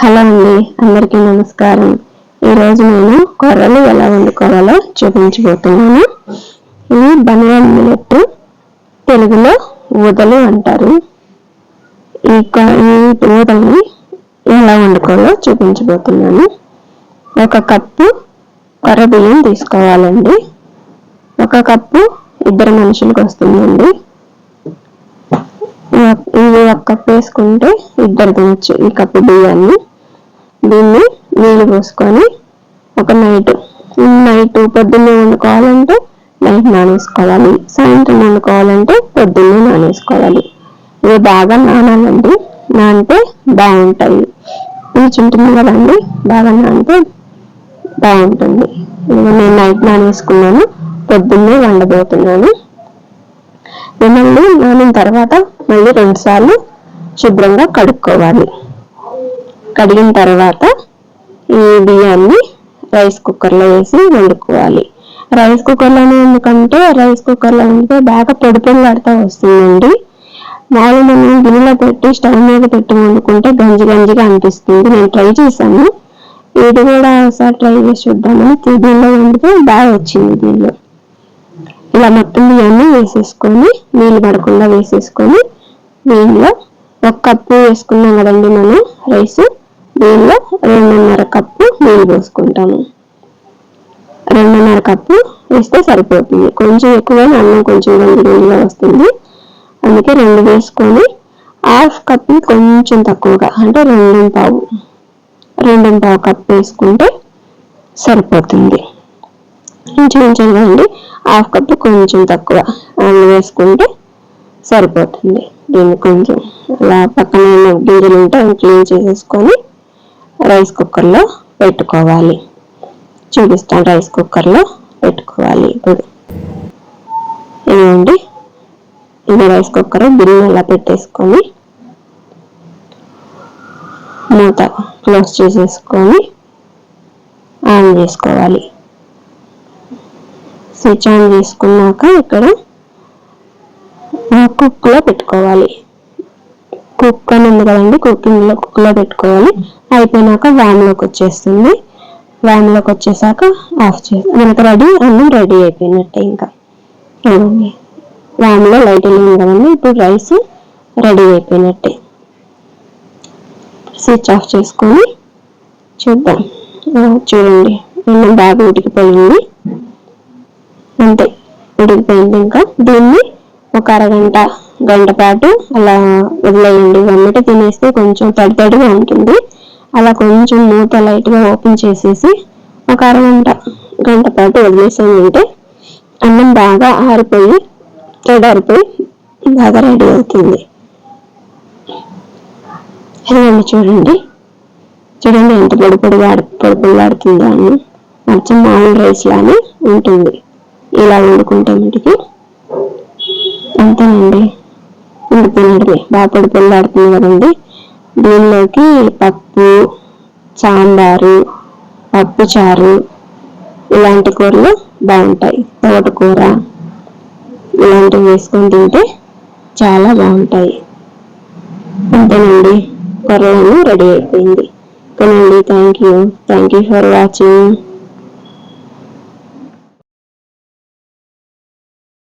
Hello అండి అందరికీ నమస్కారం. ఈరోజు నేను కొర్రలు ఎలా వండుకోవాలో చూపించబోతున్నాను. ఇవి బనియన్ మిల్లెట్ తెలుగులో ఊదలు అంటారు. ఈ ఊదల్ని ఎలా వండుకోవాలో చూపించబోతున్నాను. ఒక కప్పు కొర్ర బియ్యం తీసుకోవాలండి. ఒక కప్పు ఇద్దరు మనుషులకు వస్తుందండి. ఇది ఒక కప్పు వేసుకుంటే ఇద్దరు తినచ్చు. ఈ కప్పు బియ్యాన్ని. దీన్ని నీళ్ళు పోసుకొని ఒక నైట్ నైట్ పొద్దున్నే వండుకోవాలంటే నైట్ నానేసుకోవాలి. సాయంత్రం వండుకోవాలంటే పొద్దున్నే నానేసుకోవాలి. ఇవి బాగా నానాలండి. నానితే బాగుంటాయి. చింటుంది కదండి. బాగా నానితే బాగుంటుంది. నేను నైట్ నానేసుకున్నాను. పొద్దున్నే వండబోతున్నాను. మిమ్మల్ని నానిన తర్వాత మళ్ళీ రెండుసార్లు శుభ్రంగా కడుక్కోవాలి. కడిగిన తర్వాత ఈ బియ్యాన్ని రైస్ కుక్కర్లో వేసి వండుకోవాలి. రైస్ కుక్కర్లోనే ఎందుకంటే రైస్ కుక్కర్లో ఉంటే బాగా పొడి పొడిలాడుతూ వస్తుందండి. మామూలు మనం గిన్నెలో పెట్టి స్టవ్ మీద పెట్టి వండుకుంటే గంజి గంజిగా అనిపిస్తుంది. నేను ట్రై చేశాను. ఇది కూడా ఒకసారి ట్రై చేసి చూద్దామని దీనిలో వండితే బాగా వచ్చింది దీనిలో. ఇలా మొత్తం బియ్యాన్ని వేసేసుకొని నీళ్ళు పడకుండా వేసేసుకొని దీనిలో ఒక కప్పు వేసుకున్నాం కదండి మనం రైస్. దీనిలో రెండున్నర కప్పు నీళ్ళు పోసుకుంటాము. రెండున్నర కప్పు వేస్తే సరిపోతుంది. కొంచెం ఎక్కువ అన్నం కొంచెం గంజిగా వస్తుంది. అందుకే రెండు వేసుకొని హాఫ్ కప్ కొంచెం తక్కువగా అంటే రెండు పావు రెండు పావు కప్పు వేసుకుంటే సరిపోతుంది. చూపించాను అండి హాఫ్ కప్ కొంచెం తక్కువ వేసుకుంటే సరిపోతుంది. దీన్ని కొంచెం అలా పక్కన గింజలు ఉంటే అవి క్లీన్ చేసేసుకొని రైస్ కుక్కర్లో పెట్టుకోవాలి. చూపిస్తాను రైస్ కుక్కర్లో పెట్టుకోవాలి. ఇప్పుడు ఇదిగోండి. ఇది రైస్ కుక్కర్ బిల్లు అలా పెట్టేసుకొని మూత క్లోజ్ చేసేసుకొని ఆన్ చేసుకోవాలి. స్విచ్ ఆన్ చేసుకున్నాక ఇక్కడ కుక్లో పెట్టుకోవాలి. కుక్ అని ఉంది కదండి కుకింగ్లో కుక్లో పెట్టుకోవాలి. అయిపోయినాక వ్యాన్లోకి వచ్చేస్తుంది. వ్యాన్లోకి వచ్చేసాక ఆఫ్ చేసి మనకు రెడీ అన్నం రెడీ అయిపోయినట్టే ఇంకా. వ్యాన్లో లైట్ వెళ్ళింది కదండి ఇప్పుడు రైస్ రెడీ అయిపోయినట్టే. స్విచ్ ఆఫ్ చేసుకొని చూద్దాం. చూడండి. అన్నం బాగా ఉడికిపోయింది. అంతే. ఉడికిపోయింది ఇంకా. దీన్ని ఒక అరగంట గంట పాటు అలా వదిలేయండి. వెంబట తినేస్తే కొంచెం తడి తడిగా ఉంటుంది. అలా కొంచెం మూత లైట్గా ఓపెన్ చేసేసి ఒక అరగంట గంట పాటు వదిలేసామంటే అన్నం బాగా ఆరిపోయి తడారిపోయి బాగా రెడీ అవుతుంది. ఇదండి చూడండి. చూడండి ఎంత పొడి పొడిగా పొడి పొడిలాడుతుందో అన్నం మంచి మామూలు రైస్ లానే ఉంటుంది. ఇలా వండుకుంటే మటుకి అంతేనండి. ఉడిపోయినట్లే బాగా పొడి పొల్లాడుతుంది కదండి. దీనిలోకి పప్పు సాంబారు పప్పు చారు ఇలాంటి కూరలు బాగుంటాయి. తోటకూర ఇలాంటివి వేసుకొని తింటే చాలా బాగుంటాయి. అంతేనండి. కూరలను రెడీ అయిపోయింది. ఓకేనండి thank you thank you for watching.